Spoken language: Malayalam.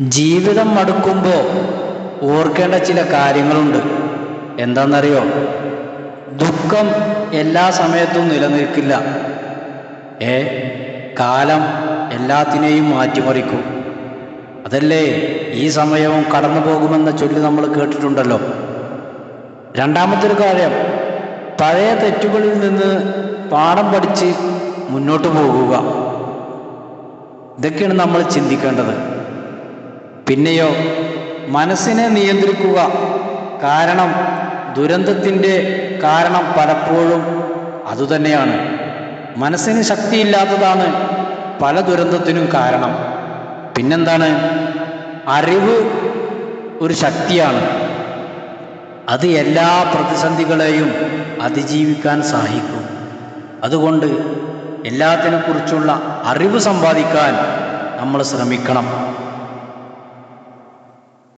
ജീവിതം മടുക്കുമ്പോൾ ഓർക്കേണ്ട ചില കാര്യങ്ങളുണ്ട്. എന്താണെന്നറിയോ ദുഃഖം എല്ലാ സമയത്തും നിലനിൽക്കില്ല. ഏ? കാലം എല്ലാത്തിനെയും മാറ്റിമറിക്കും. അതല്ലേ ഈ സമയവും കടന്നു പോകുമെന്ന ചൊല്ലി നമ്മൾ കേട്ടിട്ടുണ്ടല്ലോ. രണ്ടാമത്തെ ഒരു കാര്യം പഴയ തെറ്റുകളിൽ നിന്ന് പാഠം പഠിച്ച് മുന്നോട്ട് പോകുക. ഇതൊക്കെയാണ് നമ്മൾ ചിന്തിക്കേണ്ടത്. പിന്നെയോ മനസ്സിനെ നിയന്ത്രിക്കുക. കാരണം ദുരന്തത്തിന്റെ കാരണം പലപ്പോഴും അതുതന്നെയാണ്. മനസ്സിന് ശക്തിയില്ലാത്തതാണ് പല ദുരന്തത്തിനും കാരണം. പിന്നെന്താണ്? അറിവ് ഒരു ശക്തിയാണ്. അത് എല്ലാ പ്രതിസന്ധികളെയും അതിജീവിക്കാൻ സഹായിക്കും. അതുകൊണ്ട് എല്ലാത്തിനെക്കുറിച്ചുള്ള അറിവ് സമ്പാദിക്കാൻ നമ്മൾ ശ്രമിക്കണം.